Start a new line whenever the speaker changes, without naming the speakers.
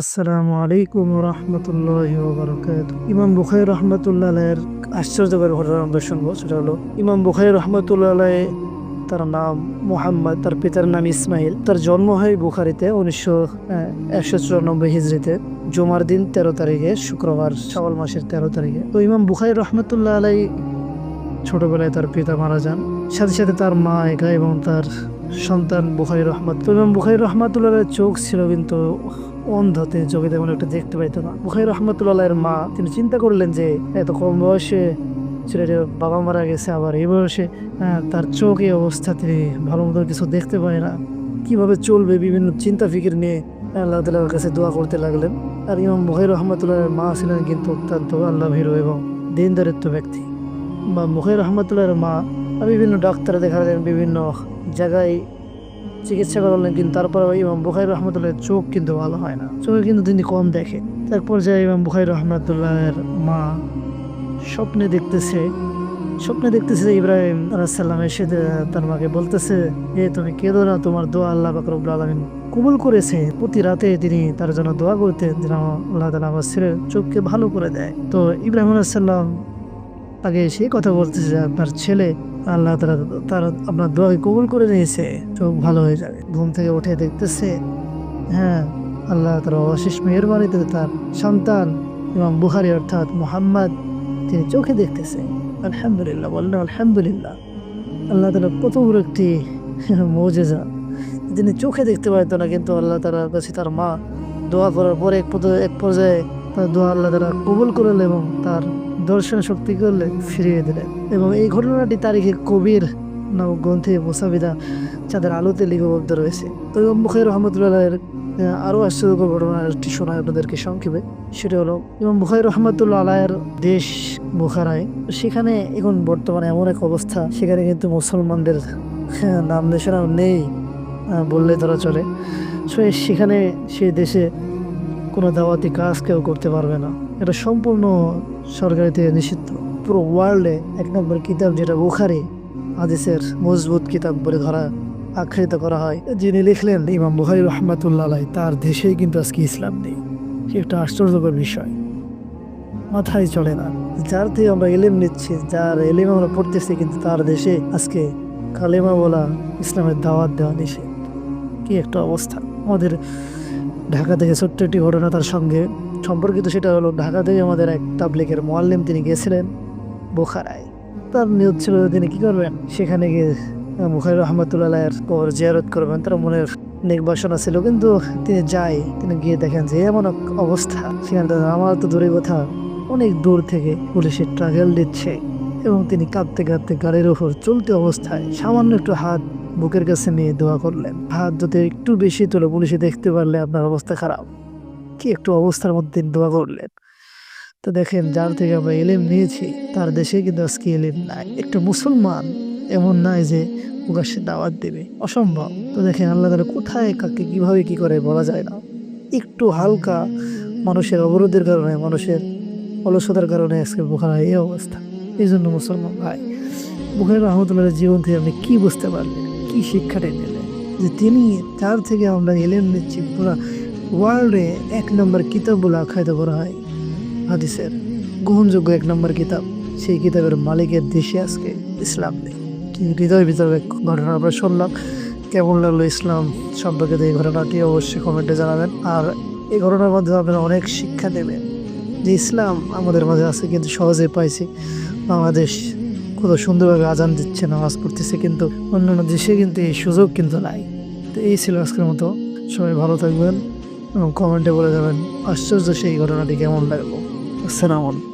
আসসালামু আলাইকুম রহমতুল্লাহ বরকাত ইমাম বুখাই রহমতুল্লাহ আলাইয়ের আশ্চর্যকর ঘটনা আমরা শুনব, সেটা হলো, ইমাম বুখাই রহমতুল্লাহ আলাই তার নাম মোহাম্মদ, তার পিতার নাম ইসমাইল, তার জন্ম হয় বুখারিতে উনিশশো একশো চুরানব্বই হিজড়িতে, জুমার দিন তেরো তারিখে, শুক্রবার শাওয়াল মাসের তেরো তারিখে। তো ইমাম বুখাই রহমতুল্লাহ আলাই ছোটবেলায় তার পিতা মারা যান, সাথে সাথে তার মা একা এবং তার সন্তান বুখারি রহমত ইমাম বুখারি রহমতুল্লাহ চোখ ছিল কিন্তু অন্ধতে চোখে তেমন একটা দেখতে পাইতো না। বুখারি রহমতুল্লাহের মা তিনি চিন্তা করলেন যে এত কম বয়সে ছেলেটির বাবা মারা গেছে আবার এই বয়সে আহ, তার চোখ এই অবস্থা তিনি ভালো মতো কিছু দেখতে পায় না। কীভাবে চলবে বিভিন্ন চিন্তা ফিকির নিয়ে আল্লাহ তালার কাছে দোয়া করতে লাগলেন। আর ইমাম বুখারি রহমতুল্লাহের মা ছিলেন কিন্তু অত্যন্ত আল্লাহ ভীরু এবং দিনদারিত্ব ব্যক্তি। বা মুখের রহমতুল্লাহের মা বিভিন্ন ডাক্তার দেখালেন বিভিন্ন জায়গায় চিকিৎসা করালেন কিন্তু তারপর ইমাম বুখাই রহমতুল্লাহের চোখ কিন্তু ভালো হয় না। চোখে কিন্তু তিনি কম দেখে। তারপর যে ইমাম বুখাই রহমতুল্লাহের মা স্বপ্নে দেখতেছে স্বপ্নে দেখতেছে যে ইব্রাহিম আলাহাল্লাম এসে তার মাকে বলতেছে যে তুমি কেঁদো না, তোমার দোয়া আল্লাহ বাকরবুল আলমিন কবুল করেছে প্রতি রাতে তিনি তার জন্য দোয়া করতেন, যেন আল্লাহ তালা আমার ছেলের চোখকে ভালো করে দেয়। তো ইব্রাহিম আলাহাল্লাম তাকে সেই কথা বলতেছে আপনার ছেলে আল্লাহ তারা তার আপনার দোয়াকে কবুল করে নিয়েছে চোখ ভালো হয়ে যাবে। ঘুম থেকে উঠে দেখতেছে হ্যাঁ আল্লাহ তার অশেষ মেহরবানিতে তার সন্তান এবং বুহারি অর্থাৎ মোহাম্মদ তিনি চোখে দেখতেছে। আলহামদুলিল্লাহ, বললেন আলহামদুলিল্লাহ। আল্লাহ তালা কত বড় একটি মৌজেজা তিনি চোখে দেখতে পাইতো না, কিন্তু আল্লাহ তালার কাছে তার মা দোয়া করার পরে এক পর্যায়ে এক পর্যায়ে তার দোয়া আল্লাহ তারা কবুল করলেন এবং তার দর্শন শক্তি করলে ফিরিয়ে দিলেন। এবং এই ঘটনাটি তারিখে কবির নাম গ্রন্থে মুসাবিদা যাদের আলোতে লিপিবদ্ধ রয়েছে। তো ইমাম বুখারি রহমতুল্লাহের আরও আশ্চর্যকর ঘটনা একটি শোনায় আপনাদেরকে সংক্ষেপে। সেটা হলো ইমাম বুখারি রহমতুল্লাহ আলায়ের দেশ বুখারায় সেখানে এখন বর্তমানে এমন এক অবস্থা সেখানে কিন্তু মুসলমানদের হ্যাঁ, নাম দেশের নেই বললে ধরা চলে। সো সেখানে সেই দেশে কোনো দাওয়াতি কাজ কেউ করতে পারবে না। এটা সম্পূর্ণ সরকারিতে নিষিদ্ধ। পুরো ওয়ার্ল্ডে এক নম্বর কিতাব যেটা বুখারি, হাদিসের মজবুত কিতাব বলে ধরা, আখ্যায়িত করা হয়। যিনি লিখলেন ইমাম বুখারি রহমাতুল্লাহ তার দেশেই কিন্তু আজকে ইসলাম নেই। সে একটা আশ্চর্যকর বিষয়। মাথায় চলে না। যার থেকে আমরা এলেম নিচ্ছি, যার এলেম আমরা পড়তেছি, কিন্তু তার দেশে আজকে কালেমা বলা ইসলামের দাওয়াত দেওয়া নিষেধ। কি একটা অবস্থা। আমাদের ঢাকা থেকে ছোট্ট একটি ঘটনা তার সঙ্গে সম্পর্কিত সেটা হলো ঢাকা থেকে আমাদের এক তাবলিকের মোয়াল্লিম তিনি গেছিলেন বোখারায়। তার নিয়ত ছিল তিনি কি করবেন? সেখানে গিয়ে বুখারি রহমতুল্লাহের কবর জিয়ারত করবেন। তার মনের নেক বাসনা ছিল, কিন্তু তিনি যাই তিনি গিয়ে দেখেন যে এমন অবস্থা। সেখানে আমার তো দূরে কথা, অনেক দূর থেকে পুলিশের ট্রাগেল দিচ্ছে এবং তিনি কাঁদতে কাঁদতে গাড়ির ওপর চলতে অবস্থায় সামান্য একটু হাত বুকের কাছে নিয়ে দোয়া করলেন। হাত যদি একটু বেশি তোলে পুলিশে দেখতে পারলে আপনার অবস্থা খারাপ। কি একটু অবস্থার মধ্যে দোয়া করলেন। তো দেখেন, যার থেকে আমরা এলিম নিয়েছি, তার দেশে কিন্তু আজকে এলিম নাই। একটু মুসলমান এমন নাই যে প্রকাশ্যে দাওয়াত দেবে। অসম্ভব। তো দেখেন, আল্লাহ তালা কোথায়, কাকে, কীভাবে, কি করে বলা যায় না। একটু হালকা মানুষের অবরোধের কারণে, মানুষের অলসতার কারণে আজকে বোখারা এই অবস্থা। এই জন্য মুসলমান ভাই, বুখারি রহমতুল্লাহ জীবন থেকে আপনি কী বুঝতে পারলেন? কী শিক্ষাটা নিলেন? যে তিনি, তার থেকে আমরা এলেন নিচ্ছি, পুরা ওয়ার্ল্ডে এক নম্বর কিতাব বলে আখ্যায়িত করা হয়, হাদিসের। গ্রহণযোগ্য এক নম্বর কিতাব, সেই কিতাবের মালিকের দেশে আজকে ইসলাম নেই। হৃদয় ভিতরে ঘটনা আমরা শুনলাম, কেমন লাগল ইসলাম সম্পর্কে এই ঘটনাটি অবশ্যই কমেন্টে জানাবেন। আর এই ঘটনার মাধ্যমে আপনারা অনেক শিক্ষা দেবেন যে ইসলাম আমাদের মাঝে আছে কিন্তু সহজে পাইছি। বাংলাদেশ কত সুন্দরভাবে আজান দিচ্ছে, নামাজ পড়তেছে কিন্তু অন্যান্য দেশে কিন্তু এই সুযোগ কিন্তু নাই। তো এই ছিল আজকের মতো। সবাই ভালো থাকবেন। এবং কমেন্টে বলে যাবেন আশ্চর্য সেই ঘটনাটি কেমন লাগল। আলাইকুম।